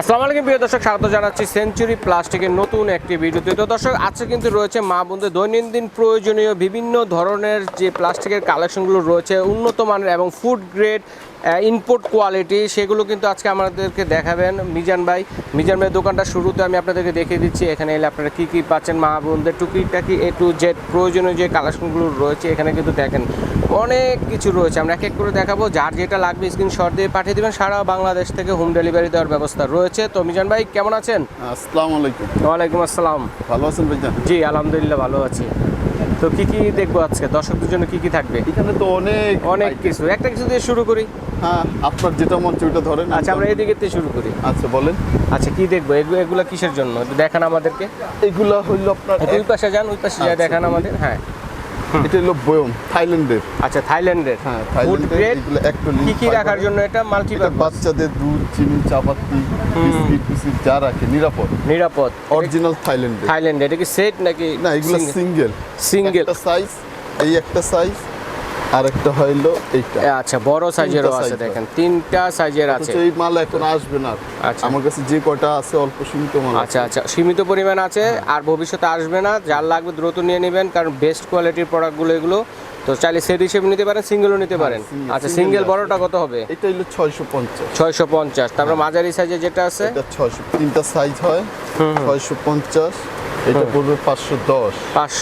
আসসালামু আলাইকুম, প্রিয় দর্শক, স্বাগত জানাচ্ছি সেঞ্চুরি প্লাস্টিকের নতুন একটি ভিডিওতে। তো দর্শক, আজকে কিন্তু রয়েছে মা বোনদের দৈনন্দিন প্রয়োজনীয় বিভিন্ন ধরনের যে প্লাস্টিকের কালেকশনগুলো রয়েছে, উন্নত মানের এবং ফুড গ্রেড ইনপুট কোয়ালিটি সেগুলো কিন্তু আজকে আমাদেরকে দেখাবেন। মিজান ভাই মিজান ভাই দোকানটা শুরুতে আমি আপনাদেরকে দেখিয়ে দিচ্ছি, এখানে এলে আপনারা কী কী পাচ্ছেন, মা বোনদের টুকিটাকি এ টু জেড প্রয়োজনীয় যে কালেকশনগুলো রয়েছে, এখানে কিন্তু দেখেন অনেক কিছু রয়েছে। আমরা এক এক করে দেখাবো, যার যেটা লাগবে স্ক্রিনশট দিয়ে পাঠিয়ে দেবেন। সারা বাংলাদেশ থেকে হোম ডেলিভারি দেওয়ার ব্যবস্থা রয়েছে। তো মিজান ভাই কেমন আছেন? আসসালামু আলাইকুম। ওয়ালাইকুম আসসালাম। ভালো আছেন ভাইজান জি আলহামদুলিল্লাহ ভালো আছি। তো কি কি দেখব আজকে? দর্শকদের জন্য কি কি থাকবে? এখানে তো অনেক অনেক কিছু। একটা কিছু দিয়ে শুরু করি। হ্যাঁ আপনার যেটা মন চায় ওইটা ধরেন আচ্ছা আমরা এদিকে দিয়ে শুরু করি। আচ্ছা বলেন। আচ্ছা কি দেখব? এগুলো কিসের জন্য? দেখান আমাদেরকে। এগুলা হইল আপনার ওই পাশে যান ওই পাশে আচ্ছা, দেখান আমাদের। হ্যাঁ। এটা হলো বয়ম থাইল্যান্ডের। আচ্ছা থাইল্যান্ডের। হ্যাঁ ফুড থাইল্যান্ডের এগুলো একটু কি কি রাখার জন্য এটা মাল্টি এটা বাচ্চাদের দুধ চিনি চাপাতি বিস্কিট বিস্কিট যা রাখে নিরাপদ। নিরাপদ। অরিজিনাল থাইল্যান্ডের। থাইল্যান্ডের এটা কি সেট নাকি না এগুলো সিঙ্গেল সিঙ্গেল একটা সাইজ এই একটা সাইজ আর একটা হইল এইটা। আচ্ছা বড় সাইজেরও আছে দেখেন তিনটা সাইজের আছে। এই মাল এখন আসবে না। আচ্ছা। আমার কাছে যে কয়টা আছে অল্প সীমিত মাল। আচ্ছা আচ্ছা সীমিত পরিমাণ আছে আর ভবিষ্যতে আসবে না যার লাগবে দ্রুত নিয়ে নেবেন কারণ বেস্ট কোয়ালিটির প্রোডাক্টগুলো এগুলো তো চাইলে সেট হিসেবে নিতে পারেন সিঙ্গেলও নিতে পারেন। আচ্ছা সিঙ্গেল। বড়টা কত হবে? এটা হলো ছয়শো পঞ্চাশ। ছয়শো পঞ্চাশ তারপর মাঝারি সাইজে যেটা আছে? এটা ছয়শো তিনটা সাইজ হয় ছয়শো পঞ্চাশ। এটা পড়বে পাঁচশো দশ। পাঁচ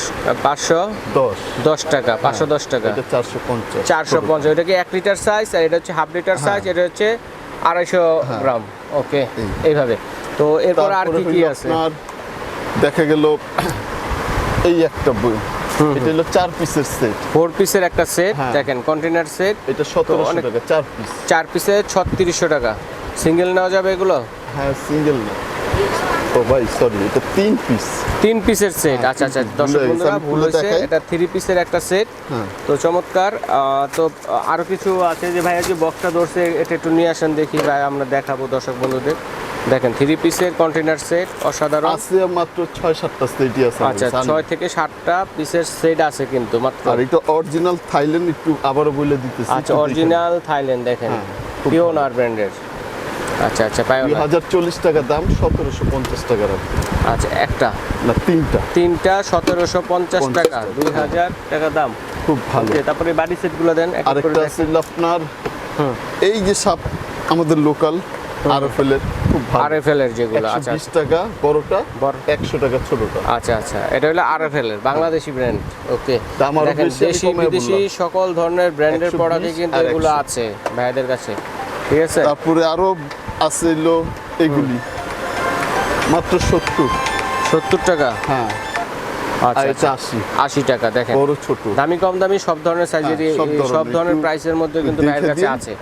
পাঁচশো দশ। দশ টাকা পাঁচশো দশ টাকা। চারশো পঞ্চাশ। চারশো পঞ্চাশ এটা কি এক লিটার সাইজ আর এটা হচ্ছে হাফ লিটার সাইজ এটা হচ্ছে আড়াইশো গ্রাম। ওকে এইভাবে। তো এরপর আর কি কি আছে? দেখা গেল এই একটা বই। এটা হলো চার পিসের সেট ফোর পিসের একটা সেট হ্যাঁ। দেখেন কন্টেনার সেট এটা সতেরোশো টাকা চার পিস চার পিসে ছত্রিশশো টাকা। সিঙ্গেল নেওয়া যাবে এগুলো? হ্যাঁ সিঙ্গেল না ও ভাই সরি এটা তিন পিস তিন পিসের সেট আচ্ছা আচ্ছা ভুল দর্শক বন্ধুরা ভুল হয়েছে। এটা থ্রি পিসের একটা সেট হ্যাঁ। তো চমৎকার। তো আরও কিছু আছে যে ভাইয়া যে বক্সটা ধরছে এটা একটু নিয়ে আসেন দেখি ভাই আমরা দেখাবো দর্শক বন্ধুদের। দেখেন থ্রি পিসের কন্টেনার সেট অসাধারণ। আছে মাত্র ছয় সাতটা সেটই আছে আচ্ছা। ছয় থেকে সাতটা পিসের সেট আছে কিন্তু মাত্র। আর এটা অরিজিনাল থাইল্যান্ড একটু আবারও বলে দিতেছি। আচ্ছা অরিজিনাল থাইল্যান্ড দেখেন। হ্যাঁ, পিওনার ব্র্যান্ডের আচ্ছা আচ্ছা দুই পায়োনার হাজার চল্লিশ টাকা দাম সতেরোশো পঞ্চাশ টাকা রাখবে আচ্ছা একটা। না তিনটা। তিনটা সতেরোশো পঞ্চাশ টাকা। দুই হাজার টাকা দাম। খুব ভালো। তারপরে বাড়ি সেটগুলো দেন আরেকটা আছে আপনার। এই যে সাপ আমাদের লোকাল আরএফএল খুব ভালো। আরএফএল এর যেগুলো আচ্ছা বিশ টাকা বড়টা বড়। একশো টাকা ছোটটা। আচ্ছা আচ্ছা এটা হলো আরএফএল এর বাংলাদেশি ব্র্যান্ড ওকে দাম আরও দেখেন বেশি, দেশি বিদেশি সকল ধরনের ব্র্যান্ডের 120 প্রোডাক্টই কিন্তু এগুলো আছে ভাইদের কাছে। ঠিক আছে? তারপরে আরও আছে এগুলি। মাত্র সত্তর। সত্তর টাকা? হ্যাঁ। আশি। আশি টাকা দেখেন। বড় ছোট। দামি কম দামি সব ধরনের সাইজেরই হ্যাঁ, সব সব ধরনের। প্রাইসের মধ্যে কিন্তু ভাইয়ের কাছে আছে।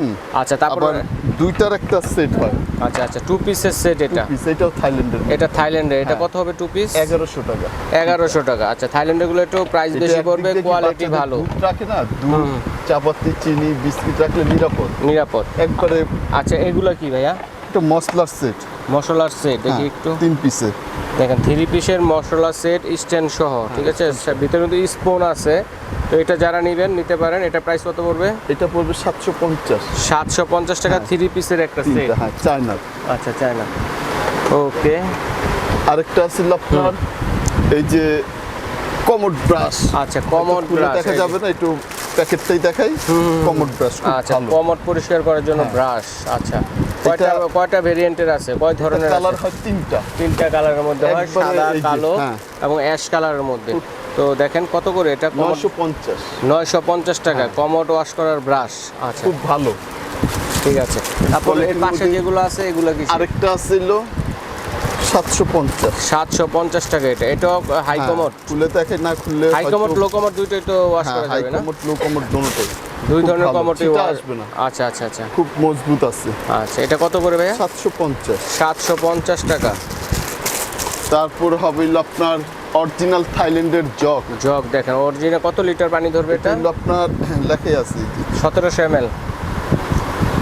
আচ্ছা তারপর দুইটার একটা সেট হয়। আচ্ছা আচ্ছা টু পিসের সেট এটা। এটাও থাইল্যান্ডের এটা থাইল্যান্ডের এটা হ্যাঁ। কত হবে টু পিস এগারোশো টাকা। এগারোশো টাকা। আচ্ছা থাইল্যান্ডেরগুলো একটু প্রাইস বেশি পড়বে কোয়ালিটি ভালো। রাখে না? চাপাতি চিনি বিস্কিট রাখলে নিরাপদ। নিরাপদ। একবারে আচ্ছা এগুলো কি ভাইয়া? একটা মশলার সেট। মশলার সেট দেখি একটু। তিন পিসের দেখেন থ্রি পিসের মশলা সেট স্ট্যান্ড সহ ঠিক আছে? ভিতরে কিন্তু স্পুন আছে। তো এটা যারা নেবেন নিতে পারেন। এটা প্রাইস কত পড়বে? এটা পড়বে সাতশো পঞ্চাশ। সাতশো পঞ্চাশ টাকা থ্রি পিসের একটা সেট হ্যাঁ চায়নার আচ্ছা চাই না ওকে আরেকটা আছে আপনার এই যে কমোড ব্রাশ। আচ্ছা কমন দেখা যাবে না একটু প্যাকেটটাই দেখাই। কমোড ব্রাশ আচ্ছা ভালো। পরিষ্কার করার জন্য ব্রাশ আচ্ছা। কয়টা কয়টা ভেরিয়েন্টের আছে? কয় ধরনের কালার হয় তিনটা। তিনটা কালারের মধ্যে হয় সাদা কালো হ্যাঁ। এবং অ্যাশ কালারের মধ্যে। তো দেখেন কত করে এটা নয়শো পঞ্চাশ। নয়শো পঞ্চাশ টাকা কমট ওয়াশ করার ব্রাশ আচ্ছা। খুব ভালো। ঠিক আছে। তারপর এর পাশে যেগুলো আছে এগুলো কি আরেকটা ছিল সাতশো পঞ্চাশ। সাতশো পঞ্চাশ টাকা এটা। এটাও হাই কমট খুলে দেখে না খুললে হাই কমট লো দুইটাই তো ওয়াশ করা যাবে না? কমোড লো কমোড দোনোটাই দুই ধরনের আসবে না। আচ্ছা আচ্ছা আচ্ছা। খুব মজবুত আছে। আচ্ছা এটা কত করে ভাইয়া? সাতশো পঞ্চাশ। সাতশো পঞ্চাশ টাকা। তারপর হবে আপনার অরিজিনাল থাইল্যান্ডের জগ। জগ দেখেন অরিজিনাল কত লিটার পানি ধরবে এটা আপনার লেখাই আছে। সতেরোশো এম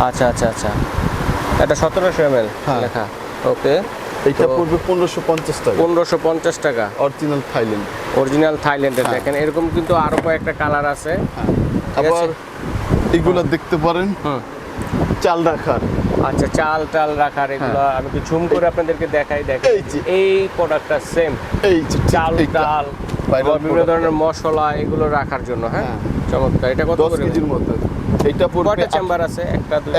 আচ্ছা আচ্ছা আচ্ছা। এটা সতেরোশো এম হ্যাঁ। লেখা। ওকে। এইটা তো- পড়বে পনেরোশো পঞ্চাশ টাকা। পনেরোশো পঞ্চাশ টাকা। অরিজিনাল থাইল্যান্ড অরিজিনাল থাইল্যান্ডের হ্যাঁ। দেখেন এরকম কিন্তু আরও কয়েকটা কালার আছে। আবার এগুলো দেখতে পারেন। চাল রাখার। আচ্ছা চাল টাল রাখার এগুলো আমি একটু ঝুম করে আপনাদেরকে দেখাই দেখাই হ্যাঁ। এই প্রোডাক্টটা সেম এই চাল ডাল বিভিন্ন ধরনের মশলা এগুলো রাখার জন্য হ্যাঁ? হ্যাঁ। চমৎকার এটা কত করে কেজির পড়বে কয়টা আট- চেম্বার আছে?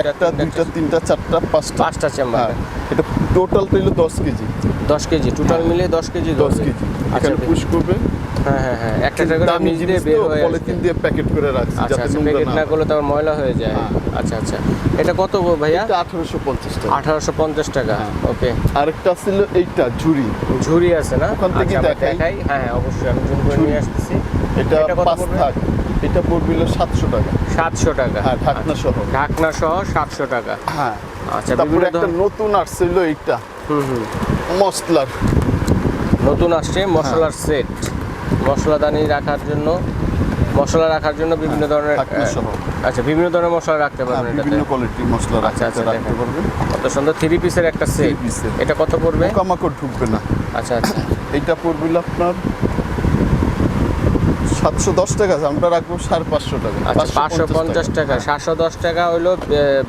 একটা দুইটা তিনটা চারটা। পাঁচটা। পাঁচটা চেম্বার হ্যাঁ। এটা টোটালটা হলো দশ কেজি। দশ কেজি টোটাল মিলিয়ে দশ কেজি দশ কেজি। আচ্ছা এখানে পুশ করবে। হ্যাঁ হ্যাঁ হ্যাঁ একটা করে দিয়ে বের হয়ে পলিথিন দিয়ে প্যাকেট করে রাখছি আচ্ছা যাতে আচ্ছা নোংরা প্যাকেট না করলে তো আবার ময়লা হয়ে যায়। হ্যাঁ। আচ্ছা আচ্ছা। এটা কত ভাইয়া? এটা টাকা। টাকা হ্যাঁ। ওকে। আরেকটা ছিল এইটা ঝুড়ি। ঝুড়ি আছে না? ওখান থেকে দেখাই। দেখাই। হ্যাঁ হ্যাঁ অবশ্যই আমি জুম করে নিয়ে আসতেছি। এটা এটা পাঁচ থাক। টাকা। সাতশো টাকা। হ্যাঁ ঢাকনা সহ। ঢাকনা সহ সাতশো টাকা। হ্যাঁ। আচ্ছা তারপরে একটা নতুন আসছিল এইটা। হুম হুম। মশলার। নতুন আসছে মশলার হ্যাঁ। সেট। মশলাদানি রাখার জন্য মশলা রাখার জন্য বিভিন্ন ধরনের। আচ্ছা বিভিন্ন ধরনের মশলা রাখতে হ্যাঁ, পারবেন বিভিন্ন কোয়ালিটির মশলা আচ্ছা, রাখতে আচ্ছা, রাখতে দেখেন। পারবে কত সুন্দর থ্রি পিসের একটা সেট এটা কত পড়বে? পোকামাকড় ঢুকবে না। আচ্ছা আচ্ছা। এইটা পড়বে আপনার সাতশো দশ টাকা আছে, আমরা রাখব সাড়ে পাঁচশো টাকা। আচ্ছা পাঁচশো পঞ্চাশ টাকা। সাতশো দশ টাকা হইল আহ,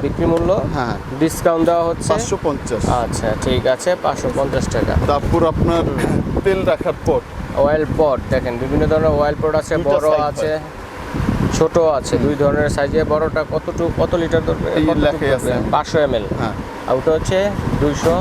বিক্রি মূল্য হ্যাঁ। ডিসকাউন্ট দেওয়া হচ্ছে? পাঁচশো পঞ্চাশ। আচ্ছা ঠিক আছে পাঁচশো পঞ্চাশ টাকা। তারপর আপনার তেল রাখার পর অয়েল পট দেখেন বিভিন্ন ধরনের অয়েল পট আছে বড় আছে ছোট আছে দুই ধরনের সাইজে বড়টা কতটুকু কত লিটার ধরবে আছে। পাঁচশো এম এল হ্যাঁ। আর ওটা হচ্ছে দুইশো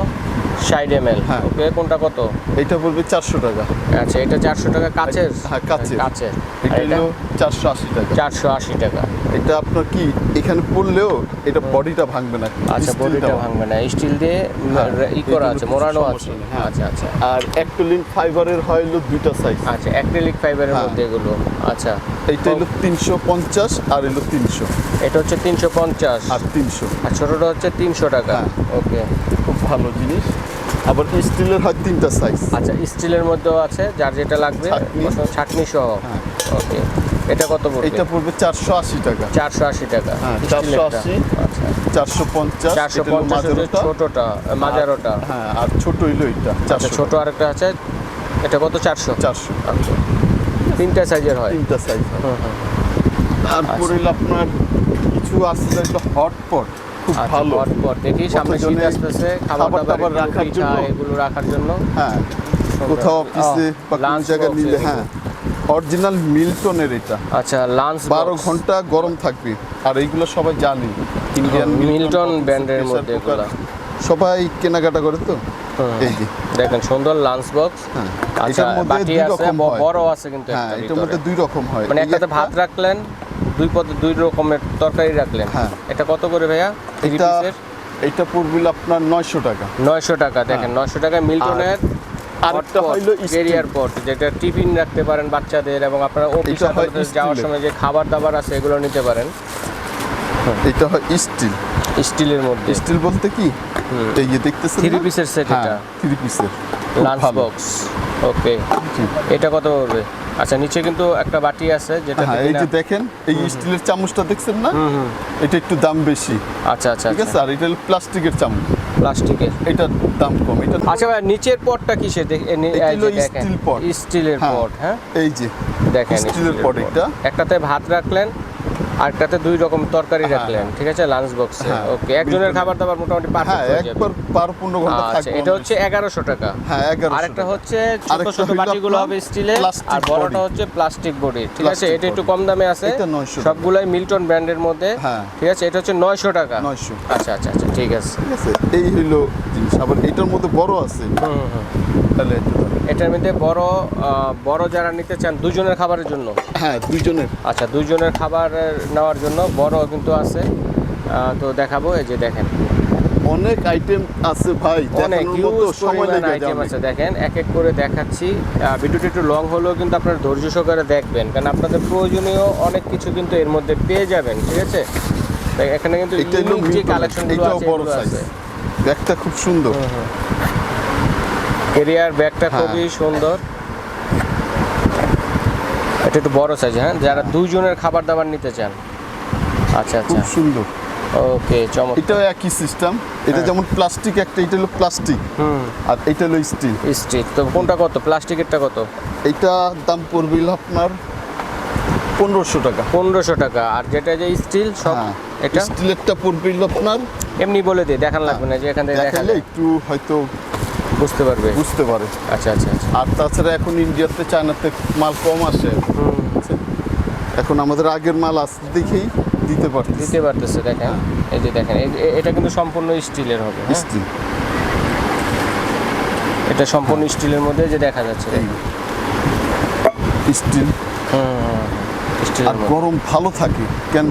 ষাট এম এল হ্যাঁ। ওকে কোনটা কত? এইটা পড়বে চারশো টাকা। আচ্ছা এটা চারশো টাকা কাচের? হ্যাঁ, কাচের। কাচের। এটা এটা? হলো চারশো আশি টাকা। চারশো আশি টাকা। এটা আপনার কি এখানে পড়লেও এটা বডিটা ভাঙবে না আচ্ছা বডিটা ভাঙবে না স্টিল দিয়ে হ্যাঁ, ই করা আছে মোড়ানো আছে। হ্যাঁ। আচ্ছা আচ্ছা। আর অ্যাক্টোলিন ফাইবারের হয় হলো দুইটা সাইজ আচ্ছা অ্যাক্রিলিক ফাইবারের। মধ্যে এগুলো। আচ্ছা। এইটা হলো তিনশো পঞ্চাশ আর হলো তিনশো। এটা হচ্ছে তিনশো পঞ্চাশ। আর তিনশো। আর ছোটটা হচ্ছে তিনশো টাকা। হ্যাঁ। ওকে। ভালো জিনিস। আবার স্টিলের হয় তিনটা সাইজ আচ্ছা স্টিলের মধ্যেও আছে যার যেটা লাগবে ছাঁকনি। সহ। হ্যাঁ। ওকে এটা কত পড়বে? এইটা পড়বে চারশো আশি টাকা। চারশো আশি টাকা। হ্যাঁ, 480 আচ্ছা। চারশো পঞ্চাশ চারশো পঞ্চাশ হচ্ছে ছোটটা মাজারোটা। হ্যাঁ আর ছোট হইল এইটা আচ্ছা ছোট আরেকটা আছে এটা কত? চারশো। চারশো। আচ্ছা। তিনটা সাইজের হয়। তিনটা সাইজ হুম, হুম। তারপরে হলো আপনার কিছু আসলে একটা হটপট খুব আচ্ছা, ভালো। দেখি সামনে শীত আসতেছে খাবার দাবার রাখার জন্য। এগুলো রাখার জন্য। হ্যাঁ কোথাও অফিসে বা কোনো জায়গায় নিলে হ্যাঁ অরিজিনাল মিল্টনের এটা। আচ্ছা লাঞ্চ বারো ঘণ্টা গরম থাকবে আর এইগুলো সবাই জানি ইন্ডিয়ান মিল্টন ব্র্যান্ডের মধ্যে। সবাই কেনাকাটা করে তো? হুম। এই যে। দেখেন সুন্দর লাঞ্চ বক্স হ্যাঁ আচ্ছা এটার বাটি আছে বড় আছে কিন্তু হ্যাঁ এটার মধ্যে দুই রকম হয়। মানে একটাতে ভাত রাখলেন দুই পদ দুই রকমের তরকারি রাখলেন। হ্যাঁ। এটা কত করে ভাইয়া? এটা এটা পড়বে আপনার নয়শো টাকা। নয়শো টাকা দেখেন নয়শো টাকা মিল্টনের আরেকটা। কেরিয়ার পট যেটা টিফিন রাখতে পারেন বাচ্চাদের এবং আপনারা অফিস এটা যাওয়ার সময় যে খাবার দাবার আছে এগুলো নিতে পারেন। এটা হয় স্টিল। স্টিলের মধ্যে। স্টিল বলতে কি? এই যে দেখতেছেন থ্রি পিসের সেট এটা। থ্রি পিসের। Lunch box okay. এটা কত পড়বে? আচ্ছা নিচে কিন্তু একটা বাটি আছে যেটা হ্যাঁ এই যে দেখেন এই স্টিলের চামচটা দেখছেন না? এটা একটু দাম বেশি। আচ্ছা আচ্ছা ঠিক আছে? আর এটা প্লাস্টিকের চামচ। প্লাস্টিকের। এটার দাম কম। এটা আচ্ছা ভাই নিচের পটটা কিসে এটা হলো steel pot। স্টিলের হ্যাঁ, পট হ্যাঁ? এই যে। দেখেন স্টিলের পট। এটা। একটাতে ভাত রাখলেন আরেকটাতে দুই রকম তরকারি রাখলেন ঠিক আছে? লাঞ্চ বক্সে হ্যাঁ। ওকে একজনের খাবার দাবার মোটামুটি হ্যাঁ পারফেক্ট হয়ে একবার বারো পনেরো ঘণ্টা আচ্ছা থাকবে এটা হচ্ছে এগারোশো টাকা। হ্যাঁ এগারো আরেকটা হচ্ছে ছোট ছোট বাটিগুলো হবে স্টিলের আর বড়টা হচ্ছে প্লাস্টিক বডি ঠিক আছে? এটা একটু কম দামে আছে। এটা 900 সবগুলাই মিল্টন ব্র্যান্ডের মধ্যে হ্যাঁ। ঠিক আছে? এটা হচ্ছে নয়শো টাকা। নয়শো। আচ্ছা আচ্ছা আচ্ছা ঠিক আছে। ঠিক আছে এই হইল জিনিস। আবার এটার মধ্যে বড় আছে। হুম হুম। তাহলে এটার মধ্যে বড় বড় যারা নিতে চান দুজনের খাবারের জন্য? হ্যাঁ দুইজনের। আচ্ছা দুইজনের খাবার নেওয়ার জন্য বড় কিন্তু আছে। তো দেখাবো এই যে দেখেন। অনেক আইটেম আছে ভাই অনেক আইটেম আছে দেখেন এক এক করে দেখাচ্ছি। ভিডিওটি একটু লং হলেও কিন্তু আপনারা ধৈর্য সহকারে দেখবেন কারণ আপনাদের প্রয়োজনীয় অনেক কিছু কিন্তু এর মধ্যে পেয়ে যাবেন ঠিক আছে? এখানে কিন্তু যে কালেকশনগুলো আছে ব্যাগটা খুব সুন্দর। কেরিয়ার ব্যাগটা হ্যাঁ। খুবই সুন্দর। এটা একটু বড় সাইজ হ্যাঁ? যারা দুইজনের খাবার দাবার নিতে চান। আচ্ছা আচ্ছা। খুব সুন্দর। ওকে চমৎকার। এটাও একই সিস্টেম এটা হ্যাঁ। যেমন প্লাস্টিক একটা এটা হলো প্লাস্টিক হুম। আর এটা হলো স্টিল স্টিল তো কোনটা কত? প্লাস্টিকেরটা কত? এটা দাম পড়বে আপনার পনেরোশো টাকা। পনেরোশো টাকা। আর যেটা যে স্টিল সব হ্যাঁ। এটা? স্টিলেরটা পড়বে আপনার এমনি বলে দিই দেখান লাগবে না যে এখান থেকে দেখালে একটু হয়তো বুঝতে পারবে। বুঝতে পারে। আচ্ছা আচ্ছা আচ্ছা। আর তাছাড়া এখন ইন্ডিয়াতে চায়নাতে মাল কম আসে। এখন আমাদের আগের মাল আসতে দেখেই দিতে পারতেছি। দিতে পারতেছে দেখেন। এই যে দেখেন এটা কিন্তু সম্পূর্ণ স্টিলের হবে হ্যাঁ? স্টিল। এটা সম্পূর্ণ স্টিলের মধ্যে যে দেখা যাচ্ছে। স্টিল। আর গরম ভালো থাকে। কেন?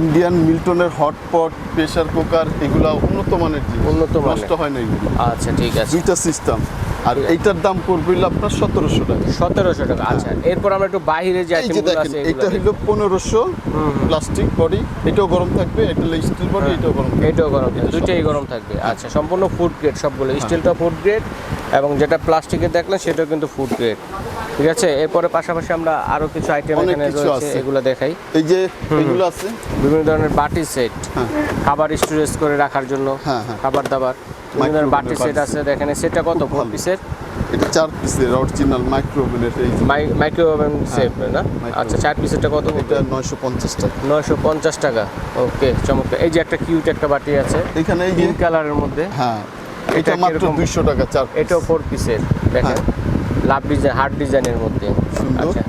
ইন্ডিয়ান মিল্টনের হটপট প্রেসার কুকার এগুলা উন্নত মানের জিনিস। উন্নত। নষ্ট হয় না এগুলো। আচ্ছা ঠিক আছে। দুইটা সিস্টেম আর এইটার দাম পড়বে আপনার সতেরোশো টাকা। সতেরোশো টাকা আচ্ছা। এরপর আমরা একটু বাইরে যাই যে দেখেন এটা হলো পনেরোশো। প্লাস্টিক বডি এটাও গরম থাকবে এটা হলো স্টিল বডি হ্যাঁ। এটাও গরম এটাও গরম দুইটাই গরম থাকবে। আচ্ছা সম্পূর্ণ ফুড গ্রেড সবগুলো। স্টিলটা ফুড গ্রেড এবং যেটা প্লাস্টিকের দেখলেন সেটাও কিন্তু ফুড গ্রেড ঠিক আছে? এরপরে পাশাপাশি আমরা আরও কিছু আইটেম এখানে রয়েছে এগুলো দেখাই। এই যে এগুলো আছে? বিভিন্ন ধরনের বাটি সেট হ্যাঁ। খাবার স্টোরেজ করে রাখার জন্য হ্যাঁ, হ্যাঁ। খাবার দাবার। বিভিন্ন ধরনের বাটি সেট আছে দেখেন সেটা কত। পিসের এটা চার পিসের অরিজিনাল মাইক্রোওভেনের এই যে। মাইক্রো ওভেন সেট না? আচ্ছা চার পিসেরটা কত এটা নয়শো পঞ্চাশ টাকা। নয়শো পঞ্চাশ টাকা। ওকে চমৎকার। এই যে একটা কিউট একটা বাটি আছে এখানে এই কালারের মধ্যে। হ্যাঁ এটা মাত্র কীরকম? দুইশো টাকা চার। এটাও ফোর পিসের দেখেন লাভ ডিজাইন হার্ড ডিজাইনের মধ্যে। সুন্দর। আচ্ছা।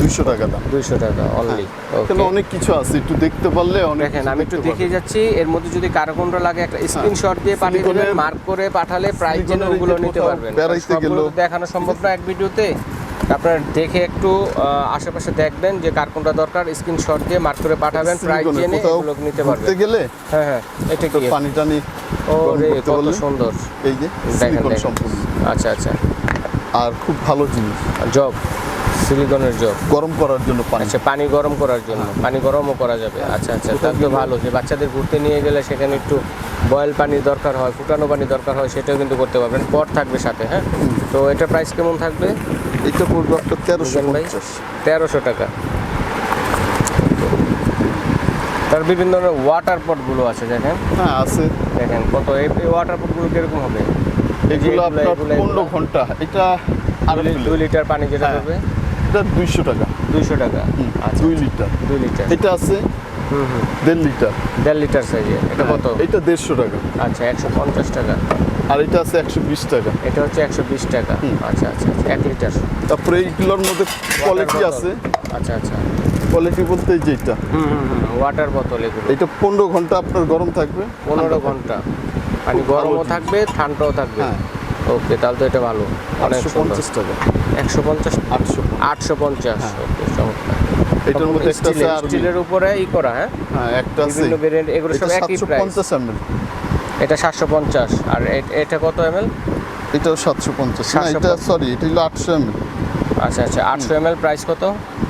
দুইশো টাকা দাম। দুইশো টাকা অনলি তাহলে অনেক কিছু আছে একটু দেখতে পারলে অনেক দেখেন আমি একটু দেখে দেখিয়ে যাচ্ছি এর মধ্যে যদি কারও কোনটা লাগে একটা স্ক্রিনশট দিয়ে পাঠিয়ে দেবেন মার্ক করে পাঠালে প্রাইস জেনে ওগুলো নিতে পারবেন। বেড়াইতে দেখানো সম্ভব না এক ভিডিওতে। আপনারা দেখে একটু আশেপাশে দেখবেন যে কার কোনটা দরকার স্ক্রিনশট দিয়ে মার্ক করে পাঠাবেন প্রাইস জেনে এগুলো নিতে পারবেন। গেলে হ্যাঁ হ্যাঁ এটা কি? পানি টানি ও রে কত সুন্দর। এই যে দেখেন সিলিকন সম্পূর্ণ। আচ্ছা আচ্ছা। আর খুব ভালো জিনিস। জব সিলিকনের জব গরম করার জন্য পানি। আচ্ছা পানি গরম করার জন্য। পানি গরমও করা যাবে। আচ্ছা আচ্ছা তাহলে তো ভালো যে বাচ্চাদের ঘুরতে নিয়ে গেলে সেখানে একটু বয়েল পানি দরকার হয় ফুটানো পানি দরকার হয় সেটাও কিন্তু করতে পারবেন। পট থাকবে সাথে হ্যাঁ? তো এটার প্রাইস কেমন থাকবে? এটা পড়বে আপনার তেরোশো পঞ্চাশ। তেরোশো টাকা। তার বিভিন্ন ধরনের ওয়াটার পটগুলো আছে দেখেন। হ্যাঁ আছে। দেখেন কত এই ওয়াটার পটগুলো কীরকম হবে? এগুলো আপনার পনেরো ঘণ্টা এটা আর দুই লিটার পানি যেটা হ্যাঁ। হবে এটা দুইশো টাকা। দুইশো টাকা। আচ্ছা দুই লিটার। দুই লিটার। এটা আছে হুম হুম। দেড় লিটার। দেড় লিটার সাইজে এটা কত? হ্যাঁ, এটা দেড়শো টাকা। আচ্ছা একশো পঞ্চাশ টাকা। আর এটা আছে একশো বিশ টাকা। এটা হচ্ছে একশো বিশ টাকা। আচ্ছা আচ্ছা আচ্ছা এক লিটার। তারপরে এইগুলোর মধ্যে কোয়ালিটি আছে। আচ্ছা আচ্ছা। কোয়ালিটি বলতে যেটা ওয়াটার বোতল এগুলো। এটা পনেরো ঘণ্টা আপনার গরম থাকবে। পনেরো ঘণ্টা। ভালো গরমও থাকবে ঠান্ডাও থাকবে। হ্যাঁ। ওকে তাহলে তো এটা ভালো। আটশো পঞ্চাশ টাকা। একশো পঞ্চাশ? আটশো আটশো পঞ্চাশ। ওকে চমৎকার। এটার মধ্যে একটা স্টিলের উপরে ই করা হ্যাঁ? হ্যাঁ একটা আছে। বিভিন্ন ভেরিয়েন্ট এগুলো সব একই প্রাইস এমএল এটা সাতশো পঞ্চাশ। আর এটা কত এম এল? এটাও সাতশো পঞ্চাশ। না 750 এটা সরি এটা হলো আটশো এমএল আচ্ছা আচ্ছা আটশো এম এল প্রাইস কত?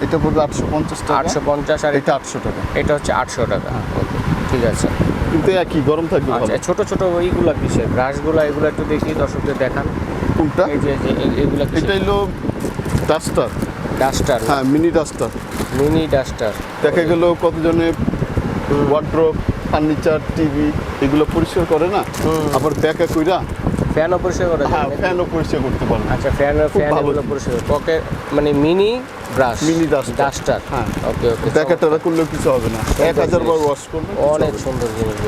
এটা পড়বে আটশো পঞ্চাশ টাকা। আটশো পঞ্চাশ আর এটা আটশো টাকা। এটা হচ্ছে আটশো টাকা। ওকে ঠিক আছে। কিন্তু একই গরম থাকবে আচ্ছা ছোট ছোট ওইগুলা কিসের? ব্রাশগুলো এগুলো একটু দেখি দর্শকদের দেখান। কোনটা? এই যে যে এ- এটা হলো ডাস্টার ডাস্টার হ্যাঁ মিনি ডাস্টার মিনি ডাস্টার দেখা গেল কতজনে ওয়ার্ড্রপ ফার্নিচার টিভি এগুলো পরিষ্কার করে না? আবার ব্যাকা কইরা? ফ্যানও পরিষ্কার করা। হ্যাঁ? ফ্যানও পরিষ্কার করতে পারে আচ্ছা ফ্যান ফ্যান এগুলো। পরিষ্কার পকেট মানে mini brush. Mini duster। Duster. হ্যাঁ। ওকে ওকে ব্যাকা টারা করলেও কিছু হবে না। এক হাজার বার ওয়াশ করবে অনেক সুন্দর জিনিস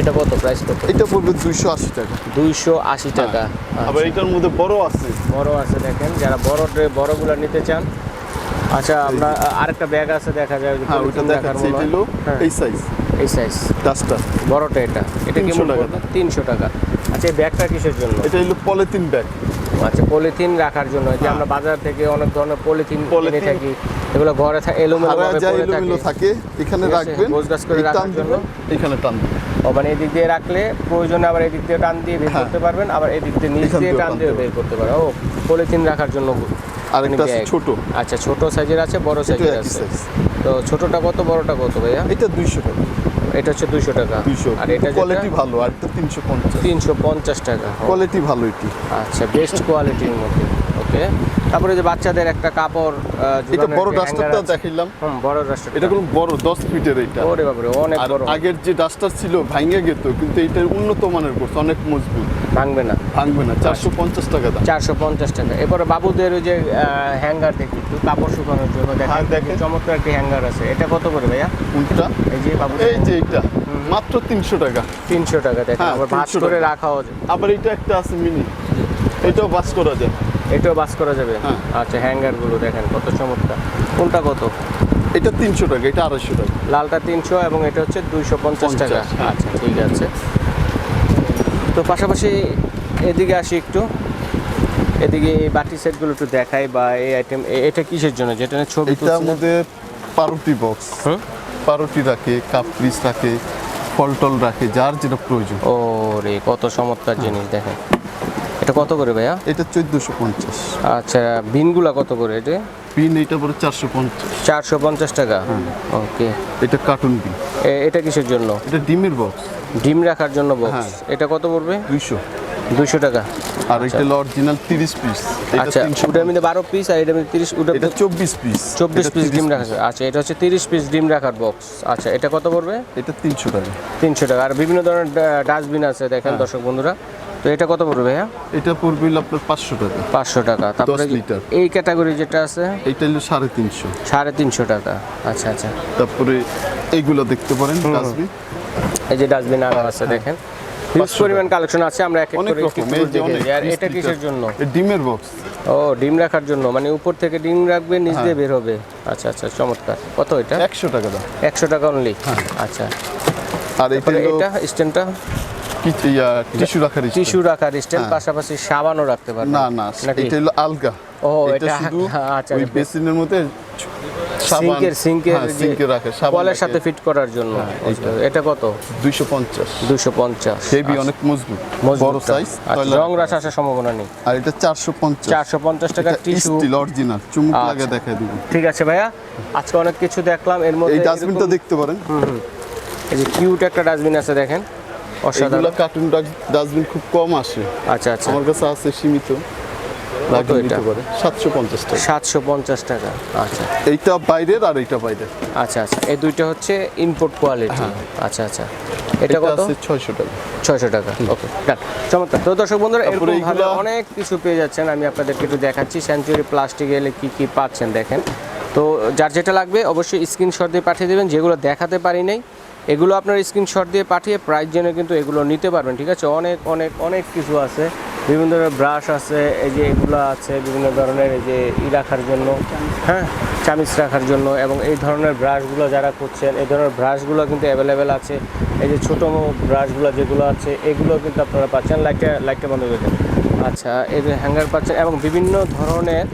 এটা কত? প্রাইস কত? এটা পড়বে দুইশো আশি টাকা। দুইশো আশি টাকা। হ্যাঁ। আবার এটার মধ্যে বড় আছে। বড় আছে দেখেন। যারা বড় বড়গুলো নিতে চান আচ্ছা আমরা আরেকটা ব্যাগ আছে দেখা যায় হ্যাঁ ওইটা রাখার এটা হলো হ্যাঁ, এই সাইজ এই সাইজ ডাস্টার বড়টা এটা। এটা 300 কেমন টাকা। তিনশো টাকা। আচ্ছা এই ব্যাগটা কিসের জন্য? এটা হলো পলিথিন ব্যাগ আচ্ছা পলিথিন রাখার জন্য। যে আমরা বাজার থেকে অনেক ধরনের পলিথিন কিনে থাকি। এগুলো ঘরে এলোমেলো এলোমেলো থাকে। এখানে রাখবেন। গোছগাছ করে রাখার জন্য। এখানে টান ও মানে এদিক দিয়ে রাখলে প্রয়োজনে আবার এদিক দিয়ে টান দিয়ে বের হ্যাঁ। করতে পারবেন। আবার এদিক দিয়ে নিচ দিয়ে টান টান দিয়ে বের করতে পারবেন। ও পলিথিন রাখার জন্য আরেকটা আছে ছোট। আচ্ছা ছোট সাইজের আছে বড় সাইজের আছে। তো ছোটটা কত বড়টা কত ভাইয়া? এটা দুইশো টাকা। এটা হচ্ছে দুইশো টাকা। দুইশো। আর এটা কোয়ালিটি ভালো আর এটা তিনশো পঞ্চাশ। তিনশো পঞ্চাশ টাকা। কোয়ালিটি ভালো এটি। আচ্ছা বেস্ট কোয়ালিটির মধ্যে। ওকে ওকে তারপরে যে বাচ্চাদের একটা কাপড় এটা বড় ডাস্টারটা দেখাইলাম হুম বড় ডাস্টার এটা কোনো বড় দশ ফিটের এটা। ওরে বাবারে অনেক বড়। আগের যে ডাস্টার ছিল ভাঙে গেত কিন্তু এটা উন্নত মানের করছে অনেক মজবুত। ভাঙবে না। ভাঙবে না চারশো পঞ্চাশ টাকা দাম। চারশো পঞ্চাশ টাকা। এরপরে বাবুদের ওই যে হ্যাঙ্গার দেখি কাপড় শুকানোর জন্য হ্যাঁ, দেখেন। চমৎকার একটি হ্যাঙ্গার আছে। এটা কত করে ভাইয়া? কোনটা? এই যে বাবু এই যে এটা মাত্র তিনশো টাকা। তিনশো টাকা দেখেন হ্যাঁ, আবার ভাঁজ করে। রাখাও যায়। আবার এটা একটা আছে মিনি এটাও বাস করা যায়। এটাও বাস করা যাবে? হ্যাঁ। আচ্ছা হ্যাঙ্গারগুলো দেখেন কত চমৎকার। কোনটা কত? এটা তিনশো টাকা এটা আড়াইশো টাকা। লালটা তিনশো এবং এটা হচ্ছে দুইশো পঞ্চাশ টাকা। 50, হ্যাঁ। আচ্ছা ঠিক আছে। তো পাশাপাশি এদিকে আসি একটু। এদিকে এই বাটি সেটগুলো একটু দেখাই বা এই আইটেম এটা কিসের জন্য? যেটা ছবি এটার মধ্যে পারুটি বক্স? পারুটি রাখে কাপ পিস রাখে ফল টল রাখে যার যেটা প্রয়োজন। ও রে কত চমৎকার জিনিস দেখেন। এটা কত করে ভাইয়া? এটা চোদ্দোশো পঞ্চাশ। আচ্ছা বিনগুলা কত করে এটা? বিন এটা পরে চারশো পঞ্চাশ। চারশো পঞ্চাশ টাকা? ওকে। এটা কার্টুন পিন এটা কিসের জন্য? এটা ডিমের বক্স। ডিম রাখার জন্য বক্স। হ্যাঁ। এটা কত পড়বে? দুইশো। দুশো টাকা। আর এটা হলো অরিজিনাল তিরিশ পিস আচ্ছা ওটার মধ্যে বারো পিস আর এটা মধ্যে তিরিশ ওটা এটা চব্বিশ পিস চব্বিশ পিস ডিম রাখা আচ্ছা এটা হচ্ছে তিরিশ পিস ডিম রাখার বক্স আচ্ছা এটা কত পড়বে? এটা তিনশো টাকা। তিনশো টাকা। আর বিভিন্ন ধরনের ডাস্টবিন আছে দেখেন হ্যাঁ। দর্শক বন্ধুরা। তো এটা কত পড়বে ভাইয়া? এটা পড়বে আপনার পাঁচশো টাকা। পাঁচশো টাকা। তারপরে লিটার। এই ক্যাটাগরি যেটা আছে? এটা হলো সাড়ে তিনশো। সাড়ে তিনশো টাকা। আচ্ছা আচ্ছা। তারপরে এইগুলো দেখতে পারেন ডাস্টবিন। এই যে ডাস্টবিন আরও আছে দেখেন। হিউজ পরিমাণ কালেকশন আছে আমরা এক এক করে। আর এটা কিসের জন্য? ডিমের বক্স ও ডিম রাখার জন্য মানে উপর থেকে ডিম রাখবে নিচ হ্যাঁ। দিয়ে বের হবে। আচ্ছা আচ্ছা চমৎকার। কত এটা? একশো টাকা দাম। একশো টাকা অনলি আচ্ছা। আর এটা স্ট্যান্ডটা টিস্যু রাখার stand। টিস্যু রাখার স্ট্যান্ড হ্যাঁ। পাশাপাশি সাবানও রাখতে পারবেন। না না এটা হলো আলগা। ও, এটা এটা- শুধু আচ্ছা, ওই আচ্ছা। বেসিনের মধ্যে সাবান। সিঙ্কের সিঙ্কের হ্যাঁ, রাখে সাথে ফিট করার জন্য। এটা কত? দুইশো পঞ্চাশ। দুশো পঞ্চাশ। হেভি অনেক মজবুত। বড় সাইজ আচ্ছা, রং আসার সম্ভাবনা নেই। আর এটা চারশো পঞ্চাশ। চারশো পঞ্চাশ টাকা টিস্যু স্টিল অরিজিনাল চুমুক আচ্ছা। লাগে দেখা দিব। ঠিক আছে ভাইয়া আজকে অনেক কিছু দেখলাম। এর মধ্যে এই ডাস্টবিনটা দেখতে পারেন। এই যে কিউট একটা ডাস্টবিন আছে দেখেন। অসাধারণ। কার্টুন ডাস্টবিন খুব কম আসে। আচ্ছা আচ্ছা। আমার কাছে আছে সীমিত। টাকা। আচ্ছা। এইটা বাইরের আর এইটা বাইরের। আচ্ছা আচ্ছা। এই দুইটা হচ্ছে কোয়ালিটি আচ্ছা আচ্ছা। এটা এটা কত? ছয়শো টাকা। ছয়শো টাকা। ওকে ডান। চমৎকার। তো দর্শক বন্ধুরা এরকম ভাবে অনেক কিছু পেয়ে যাচ্ছেন। আমি আপনাদেরকে একটু দেখাচ্ছি। সেঞ্চুরি প্লাস্টিক এলে কি কি পাচ্ছেন দেখেন। তো যার যেটা লাগবে অবশ্যই স্ক্রিনশট দিয়ে পাঠিয়ে দেবেন। যেগুলো দেখাতে পারি নাই এগুলো আপনার স্ক্রিনশট দিয়ে পাঠিয়ে প্রাইস জেনে কিন্তু এগুলো নিতে পারবেন, ঠিক আছে? অনেক অনেক অনেক কিছু আছে। বিভিন্ন ধরনের ব্রাশ আছে, এই যে এগুলো আছে, বিভিন্ন ধরনের এই যে ই রাখার জন্য হ্যাঁ? চামিচ রাখার জন্য এবং এই ধরনের ব্রাশগুলো যারা করছেন এই ধরনের ব্রাশগুলো কিন্তু অ্যাভেলেবেল আছে। এই যে ছোটো ব্রাশগুলো যেগুলো আছে, এগুলো কিন্তু আপনারা পাচ্ছেন লাইটটা লাইটটা বন্ধ করে আচ্ছা এই যে হ্যাঙ্গার পাচ্ছেন এবং বিভিন্ন ধরনের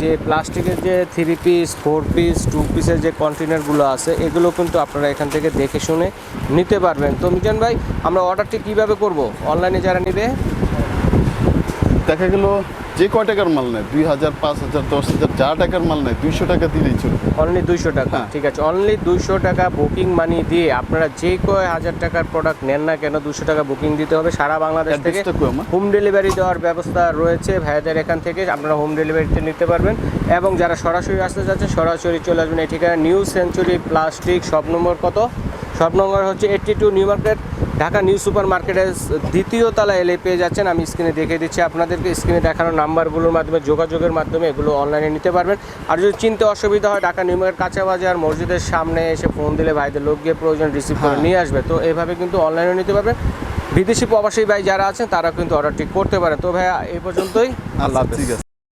যে প্লাস্টিকের যে three piece four piece two পিসের যে কন্টেনারগুলো আছে, এগুলো কিন্তু আপনারা এখান থেকে দেখে শুনে নিতে পারবেন। তো মিজান ভাই, আমরা অর্ডারটি কীভাবে করব? অনলাইনে যারা নেবে? দেখা গেল যে কয় টাকার মাল নেয়? দুই হাজার পাঁচ হাজার দশ হাজার যা টাকার মাল নেয় দুইশো টাকা দিলেই চলবে। অনলি দুইশো টাকা। হ্যাঁ। ঠিক আছে অনলি দুইশো টাকা বুকিং মানি দিয়ে আপনারা যে কয় হাজার টাকার প্রোডাক্ট নেন না কেন দুশো টাকা বুকিং দিতে হবে। সারা বাংলাদেশ থেকে হোম ডেলিভারি দেওয়ার ব্যবস্থা রয়েছে ভাইয়াদের এখান থেকে। আপনারা হোম ডেলিভারিতে নিতে পারবেন। এবং যারা সরাসরি আসতে যাচ্ছেন সরাসরি চলে আসবেন। এই ঠিকানা নিউ সেঞ্চুরি প্লাস্টিক সব নম্বর কত? সব নম্বর হচ্ছে eighty two new market Dhaka new super মার্কেটের দ্বিতীয় তলা এলে পেয়ে যাচ্ছেন। আমি স্ক্রিনে দেখে দিচ্ছি আপনাদেরকে। স্ক্রিনে দেখানো নাম্বারগুলোর মাধ্যমে যোগাযোগের মাধ্যমে এগুলো অনলাইনে নিতে পারবেন। আর যদি চিনতে অসুবিধা হয় ঢাকা নিউ মার্কেট কাঁচা বাজার মসজিদের সামনে এসে ফোন দিলে ভাইদের লোক গিয়ে প্রয়োজন রিসিভ করে হ্যাঁ। নিয়ে আসবে। তো এইভাবে কিন্তু অনলাইনে নিতে পারবেন। বিদেশি প্রবাসী ভাই যারা আছেন তারা কিন্তু অর্ডারটি করতে পারে তো ভাইয়া এই পর্যন্তই। আল্লাহ আচ্ছা, ঠিক আছে।